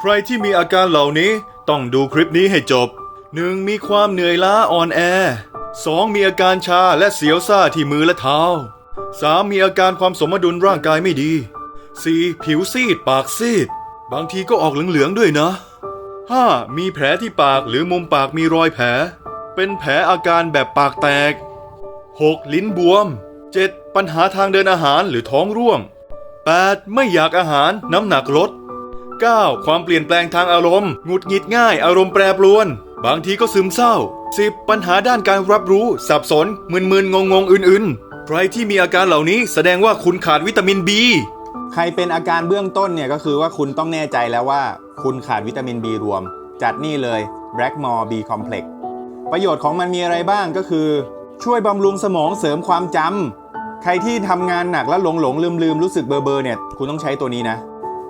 ใครที่มีอาการเหล่านี้ต้องดูคลิปนี้ให้จบ 1. มีความเหนื่อยล้าอ่อนแอ 2. มีอาการชาและเสียวซ่าที่มือและเท้า 3. มีอาการความสมดุลร่างกายไม่ดี 4. ผิวซีดปากซีด บางทีก็ออกเหลืองๆด้วยนะ 5. มีแผลที่ปากหรือมุมปากมีรอยแผล เป็นแผลอาการแบบปากแตก 6. ลิ้นบวม 7. ปัญหาทางเดินอาหารหรือท้องร่วง 8. ไม่อยากอาหารน้ำหนักลด 9. ความเปลี่ยนแปลงทางอารมณ์หงุดหงิดง่าย อารมณ์แปรปรวน บางทีก็ซึมเศร้า 10. ปัญหาด้านการรับรู้ สับสน มึนๆ งงๆ อื่นๆ ใครที่มีอาการเหล่านี้แสดงว่าคุณขาดวิตามิน B ใครเป็นอาการเบื้องต้นเนี่ยก็คือว่าคุณต้องแน่ใจแล้วว่า คุณขาดวิตามิน B รวม จัดนี่เลย Blackmore B Complex ประโยชน์ของมันมีอะไรบ้างก็คือ ช่วยบำรุงสมองเสริมความจำใครที่ทำงานหนักแล้วหลงหลงลืมลืมรู้สึกเบอร์เบอร์เนี่ยคุณต้องใช้ตัวนี้นะ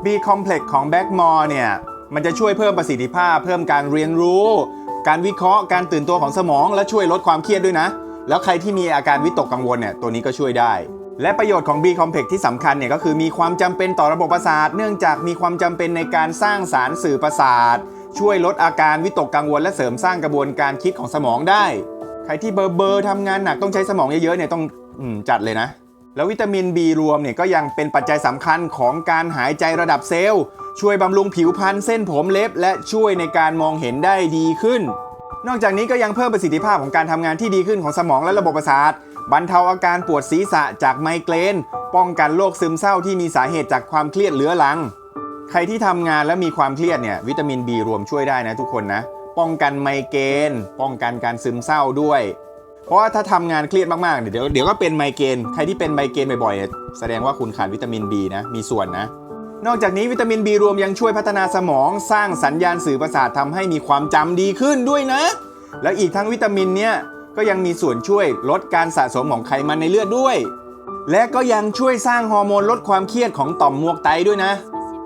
B Complex ของ Backmore เนี่ยมันจะช่วยเพิ่มประสิทธิภาพ เพิ่มการเรียนรู้ การวิเคราะห์การตื่นตัวของสมอง และช่วยลดความเครียดด้วยนะ แล้วใครที่มีอาการวิตกกังวลเนี่ยตัวนี้ก็ช่วยได้ และประโยชน์ของ B Complex ที่สำคัญเนี่ยก็คือมีความจำเป็นต่อระบบประสาท เนื่องจากมีความจำเป็นในการสร้างสารสื่อประสาท ช่วยลดอาการวิตกกังวล และเสริมสร้างกระบวนการคิดของสมองได้ ใครที่เบอร์เบอร์ทำงานหนักต้องใช้สมองเยอะๆเนี่ยต้องอจัดเลยนะ แล้ววิตามิน B รวมเนี่ยก็ยังเป็นปัจจัยสำคัญของการหายใจระดับเซลล์ ช่วยบำรุงผิวพรรณเส้นผมเล็บ และช่วยในการมองเห็นได้ดีขึ้น นอกจากนี้ก็ยังเพิ่มประสิทธิภาพของการทำงานที่ดีขึ้นของสมองและระบบประสาทบรรเทาอาการปวดศีรษะจากไมเกรน ป้องกันโรคซึมเศร้าที่มีสาเหตุจากความเครียดเรื้อรัง ใครที่ทำงานและมีความเครียดเนี่ยวิตามิน B รวมช่วยได้นะทุกคนนะ ป้องกันไมเกรน ป้องกันการซึมเศร้าด้วย เพราะว่าถ้าทำงานเครียดมากๆ เดี๋ยวเดี๋ยวก็เป็นไมเกรนใครที่เป็นไมเกรนบ่อยๆ แสดงว่าคุณขาดวิตามิน B นะ มีส่วนนะ นอกจากนี้วิตามิน B รวมยังช่วยพัฒนาสมอง สร้างสัญญาณสื่อประสาททำให้มีความจำดีขึ้นด้วยนะ แล้วอีกทั้งวิตามินเนี่ยก็ยังมีส่วนช่วยลดการสะสมของไขมันในเลือดด้วย และก็ยังช่วยสร้างฮอร์โมนลดความเครียดของต่อมหมวกไตด้วยนะ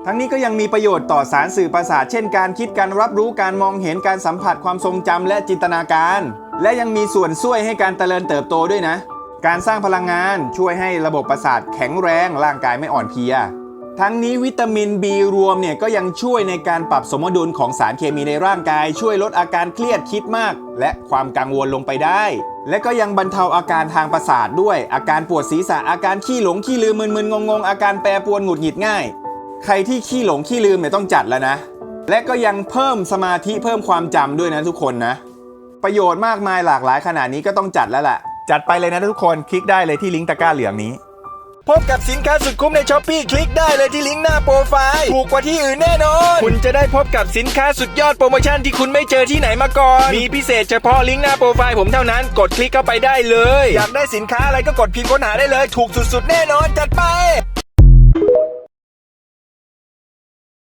ทั้งนี้ก็ยังมีประโยชน์ต่อสารสื่อประสาท เช่นการคิดการรับรู้การมองเห็นการสัมผัสความทรงจำและจินตนาการ และยังมีส่วนช่วยให้การเจริญเติบโตด้วยนะ การสร้างพลังงานช่วยให้ระบบประสาทแข็งแรงร่างกายไม่อ่อนเพลีย ทั้งนี้วิตามิน B รวมเนี่ยก็ยังช่วยในการปรับสมดุลของสารเคมีในร่างกาย ช่วยลดอาการเครียดคิดมาก และความกังวลลงไปได้ และก็ยังบรรเทาอาการทางประสาทด้วย อาการปวดศีรษะอาการขี้หลงขี้ลืมมึนๆงงๆอาการแปรปรวนหงุดหงิดง่าย ใครที่ขี้หลงขี้ลืมเนี่ยต้องจัดแล้วนะ และก็ยังเพิ่มสมาธิเพิ่มความจำด้วยนะทุกคนนะ ประโยชน์มากมายหลากหลายขนาดนี้ก็ต้องจัดแล้วแหละจัดไปเลยนะทุกคนคลิกได้เลยที่ลิงก์ตะกร้าเหลืองนี้ พบกับสินค้าสุดคุ้มในช้อปปีคลิกได้เลยที่ลิงก์หน้าโปรไฟล์ถูกกว่าที่อื่นแน่นอน คุณจะได้พบกับสินค้าสุดยอดโปรโมชั่นที่คุณไม่เจอที่ไหนมาก่อน มีพิเศษเฉพาะลิงก์หน้าโปรไฟล์ผมเท่านั้น กดคลิกเข้าไปได้เลย อยากได้สินค้าอะไรก็กดพิมพ์ค้นหาได้เลย ถูกสุดๆแน่นอนจัดไป